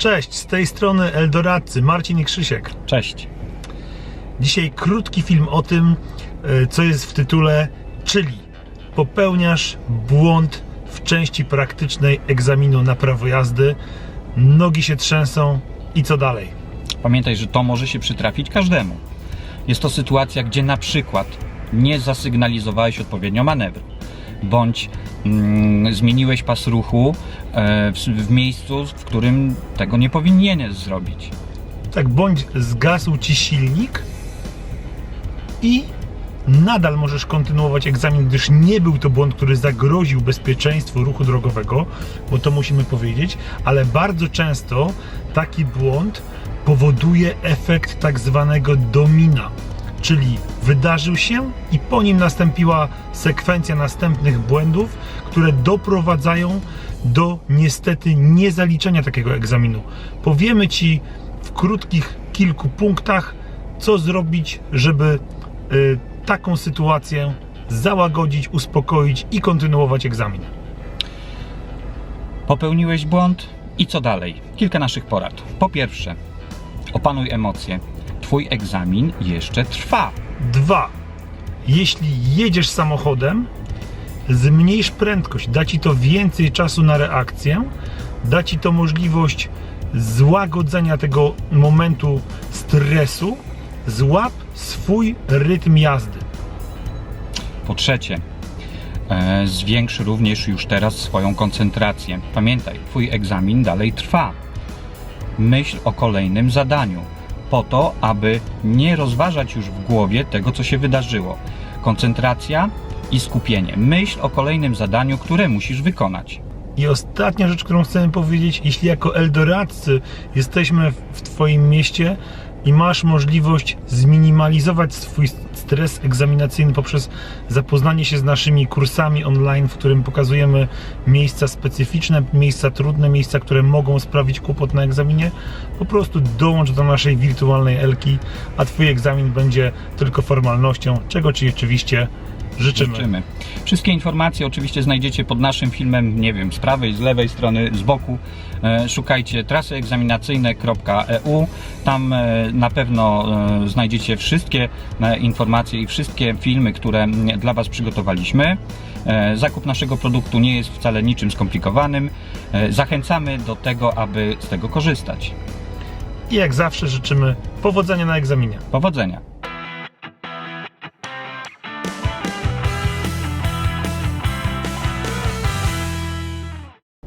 Cześć, z tej strony Eldoradcy, Marcin i Krzysiek. Cześć. Dzisiaj krótki film o tym, e, co jest w tytule, czyli popełniasz błąd w części praktycznej egzaminu na prawo jazdy, nogi się trzęsą i co dalej? Pamiętaj, że to może się przytrafić każdemu. Jest to sytuacja, gdzie na przykład nie zasygnalizowałeś odpowiednio manewru, bądź mm, zmieniłeś pas ruchu e, w, w miejscu, w którym tego nie powinieneś zrobić. Tak, bądź zgasł ci silnik i nadal możesz kontynuować egzamin, gdyż nie był to błąd, który zagroził bezpieczeństwu ruchu drogowego, bo to musimy powiedzieć, ale bardzo często taki błąd powoduje efekt tak zwanego domina, czyli wydarzył się i po nim nastąpiła sekwencja następnych błędów, które doprowadzają do niestety niezaliczenia takiego egzaminu. Powiemy Ci w krótkich kilku punktach, co zrobić, żeby y, taką sytuację załagodzić, uspokoić i kontynuować egzamin. Popełniłeś błąd i co dalej? Kilka naszych porad. Po pierwsze, opanuj emocje. Twój egzamin jeszcze trwa. Dwa. Jeśli jedziesz samochodem, zmniejsz prędkość. Da ci to więcej czasu na reakcję, da ci to możliwość złagodzenia tego momentu stresu. Złap swój rytm jazdy. Po trzecie, e, zwiększ również już teraz swoją koncentrację. Pamiętaj, Twój egzamin dalej trwa. Myśl o kolejnym zadaniu, po to, aby nie rozważać już w głowie tego, co się wydarzyło. Koncentracja i skupienie. Myśl o kolejnym zadaniu, które musisz wykonać. I ostatnia rzecz, którą chcemy powiedzieć, jeśli jako Eldoradcy jesteśmy w Twoim mieście i masz możliwość zminimalizować swój stres egzaminacyjny poprzez zapoznanie się z naszymi kursami online, w którym pokazujemy miejsca specyficzne, miejsca trudne, miejsca, które mogą sprawić kłopot na egzaminie, po prostu dołącz do naszej wirtualnej Elki, a Twój egzamin będzie tylko formalnością, czego Ci oczywiście życzymy. Życzymy. Wszystkie informacje oczywiście znajdziecie pod naszym filmem, nie wiem, z prawej, z lewej strony, z boku. E, Szukajcie trasyegzaminacyjne.eu. Tam e, na pewno e, znajdziecie wszystkie informacje i wszystkie filmy, które dla Was przygotowaliśmy. Zakup naszego produktu nie jest wcale niczym skomplikowanym. Zachęcamy do tego, aby z tego korzystać. I jak zawsze życzymy powodzenia na egzaminie. Powodzenia!